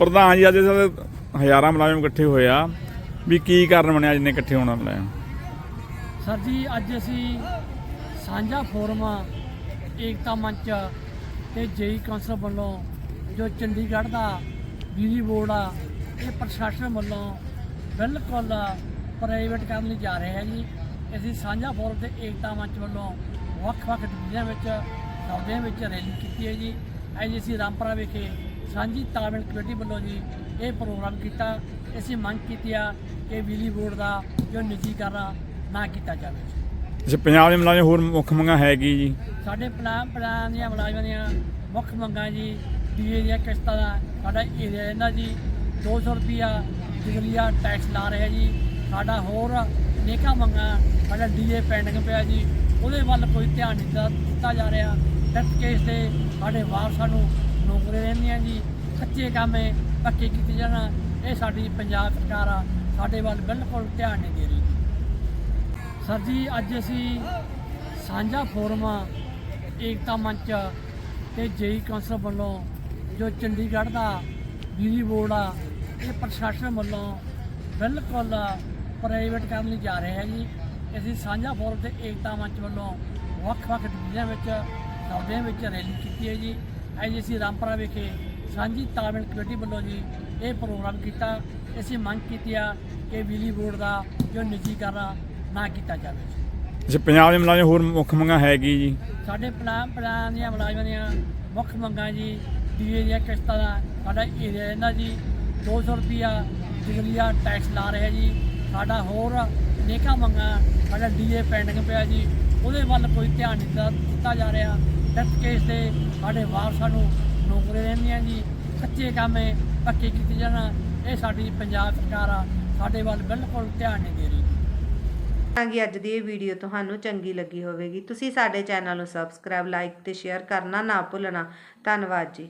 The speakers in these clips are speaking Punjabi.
ਪ੍ਰਧਾਨ ਜੀ ਅੱਜ ਸਾਡੇ ਹਜ਼ਾਰਾਂ ਮੁਲਾਜ਼ਮ ਇਕੱਠੇ ਹੋਏ ਆ। ਵੀ ਕੀ ਕਾਰਨ ਬਣਿਆ ਜਿੰਨੇ ਇਕੱਠੇ ਹੋਣਾ ਮੁਲਾਜ਼ਮ ਸਰ ਜੀ, ਅੱਜ ਅਸੀਂ ਸਾਂਝਾ ਫੋਰਮ ਏਕਤਾ ਮੰਚ ਤੇ ਜੇਈ ਕੌਂਸਲ ਵੱਲੋਂ ਜੋ ਚੰਡੀਗੜ੍ਹ ਦਾ ਬਿਜਲੀ ਬੋਰਡ ਆ, ਇਹ ਪ੍ਰਸ਼ਾਸਨ ਵੱਲੋਂ ਬਿਲਕੁਲ ਪ੍ਰਾਈਵੇਟ ਕਰਨ ਲਈ ਜਾ ਰਹੇ ਹੈ ਜੀ। ਅਸੀਂ ਸਾਂਝਾ ਫੋਰਮ ਤੇ ਏਕਤਾ ਮੰਚ ਵੱਲੋਂ ਵੱਖ-ਵੱਖ ਡਿਵੀਜ਼ਨਾਂ ਵਿੱਚ ਸੌਦਿਆਂ ਵਿੱਚ ਰੈਲੀ ਕੀਤੀ ਹੈ ਜੀ। ਅੱਜ ਅਸੀਂ ਰਾਮਪੁਰਾ ਵਿਖੇ ਸਾਂਝੀ ਤਾਲਮੇਲ ਕਮੇਟੀ ਵੱਲੋਂ ਜੀ ਇਹ ਪ੍ਰੋਗਰਾਮ ਕੀਤਾ ਅਸੀਂ ਮੰਗ ਕੀਤੀ ਆ ਕਿ ਬਿਜਲੀ ਬੋਰਡ ਦਾ ਜੋ ਨਿੱਜੀਕਰਨ ਨਾ ਕੀਤਾ ਜਾਵੇ। ਅੱਛਾ ਪੰਜਾਬ ਦੇ ਮੁਲਾਜ਼ਮ ਹੋਰ ਮੁੱਖ ਮੰਗਾਂ ਹੈ ਕੀ ਜੀ? ਸਾਡੇ ਪਲਾਨ ਪਲਾਨ ਦੀਆਂ ਮੁਲਾਜ਼ਮਾਂ ਦੀਆਂ ਮੁੱਖ ਮੰਗਾਂ ਜੀ ਡੀਏ ਦੀਆਂ ਕਿਸ਼ਤਾਂ ਦਾ ਸਾਡਾ ਏਰੀਆ ਰਹਿੰਦਾ ਜੀ 200 ਰੁਪਿਆ ਬਿਜਲੀਆ ਟੈਕਸ ਲਾ ਰਿਹਾ ਜੀ। ਸਾਡਾ ਹੋਰ ਨੇਕਾ ਮੰਗਾਂ ਸਾਡਾ ਡੀਏ ਪੈਂਡਿੰਗ ਪਿਆ ਜੀ। ਉਹਦੇ ਵੱਲ ਕੋਈ ਧਿਆਨ ਨਹੀਂ ਦਿੱਤਾ- ਜਾ ਰਿਹਾ। ਡੈਥ ਕੇਸ ਦੇ ਸਾਡੇ ਵਾਰਸਾਂ ਨੂੰ ਨੌਕਰੀਆਂ ਰਹਿੰਦੀਆਂ ਜੀ, ਕੱਚੇ ਕਾਮੇ ਪੱਕੇ ਕੀਤੇ ਜਾਣ, ਇਹ ਸਾਡੀ ਪੰਜਾਬ ਸਰਕਾਰ ਆ, ਸਾਡੇ ਵੱਲ ਬਿਲਕੁਲ ਧਿਆਨ ਨਹੀਂ ਦੇ ਰਹੀ। ਸਰ ਜੀ, ਅੱਜ ਅਸੀਂ ਸਾਂਝਾ ਫੋਰਮ ਏਕਤਾ ਮੰਚ ਤੇ ਜੇਈ ਕੌਂਸਲ ਵੱਲੋਂ, ਜੋ ਚੰਡੀਗੜ੍ਹ ਦਾ ਬਿਜਲੀ ਬੋਰਡ ਆ, ਇਹ ਪ੍ਰਸ਼ਾਸਨ ਵੱਲੋਂ ਬਿਲਕੁਲ ਪ੍ਰਾਈਵੇਟ ਕਰਨ ਲਈ ਜਾ ਰਹੇ ਹੈ ਜੀ। ਅਸੀਂ ਸਾਂਝਾ ਫੋਰਮ ਤੇ ਏਕਤਾ ਮੰਚ ਵੱਲੋਂ ਵੱਖ-ਵੱਖ ਡਿਵੀਜ਼ਨਾਂ ਵਿੱਚ ਸੌਦਿਆਂ ਵਿੱਚ ਰੈਲੀ ਕੀਤੀ ਹੈ ਜੀ। ਅੱਜ ਅਸੀਂ ਰਾਮਪੁਰਾ ਵਿਖੇ ਸਾਂਝੀ ਤਾਲਮੇਲ ਕਮੇਟੀ ਵੱਲੋਂ ਜੀ ਇਹ ਪ੍ਰੋਗਰਾਮ ਕੀਤਾ। ਅਸੀਂ ਮੰਗ ਕੀਤੀ ਆ ਕਿ ਬਿਜਲੀ ਬੋਰਡ ਦਾ ਜੋ ਨਿੱਜੀਕਰਨ ਨਾ ਕੀਤਾ ਜਾਵੇ ਅੱਛਾ ਪੰਜਾਬ ਦੇ ਮੁਲਾਜ਼ਮ ਹੋਰ ਮੁੱਖ ਮੰਗਾਂ ਹੈ ਕੀ ਜੀ? ਸਾਡੇ ਪਲਾਨ ਪਲਾਨ ਦੀਆਂ ਮੁਲਾਜ਼ਮਾਂ ਦੀਆਂ ਮੁੱਖ ਮੰਗਾਂ ਜੀ ਡੀਏ ਦੀਆਂ ਕਿਸ਼ਤਾਂ ਦਾ ਸਾਡਾ ਏਰੀਆ ਰਹਿੰਦਾ ਜੀ 200 ਰੁਪਿਆ ਬਿਜਲੀਆ ਟੈਕਸ ਲਾ ਰਿਹਾ ਜੀ। ਸਾਡਾ ਹੋਰ ਨੇਕਾ ਮੰਗਾਂ ਸਾਡਾ ਡੀਏ ਪੈਂਡਿੰਗ ਪਿਆ ਜੀ ਉਹਦੇ ਵੱਲ ਕੋਈ ਧਿਆਨ ਨਹੀਂ ਦਿੱਤਾ ਜਾ ਰਿਹਾ। ਡੈਥ ਕੇਸ ਦੇ ਸਾਡੇ ਵਾਰਸਾਂ ਨੂੰ ਨੌਕਰੀ ਰਹਿੰਦੀਆਂ ਜੀ। ਕੱਚੇ ਕਾਮੇ ਪੱਕੇ ਕੀਤੇ ਜਾਣ। ਇਹ ਸਾਡੀ ਪੰਜਾਬ ਸਰਕਾਰ ਆ ਸਾਡੇ ਵੱਲ ਬਿਲਕੁਲ ਧਿਆਨ ਨਹੀਂ ਦੇ ਰਹੀ। ਕਿ ਅੱਜ ਦੀ ਇਹ ਵੀਡੀਓ ਤੁਹਾਨੂੰ ਚੰਗੀ ਲੱਗੀ ਹੋਵੇਗੀ। ਤੁਸੀਂ ਸਾਡੇ ਚੈਨਲ ਨੂੰ ਸਬਸਕ੍ਰਾਈਬ ਲਾਈਕ ਤੇ ਸ਼ੇਅਰ ਕਰਨਾ ਨਾ ਭੁੱਲਣਾ। ਧੰਨਵਾਦ ਜੀ।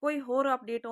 ਕੋਈ ਹੋਰ ਅਪਡੇਟ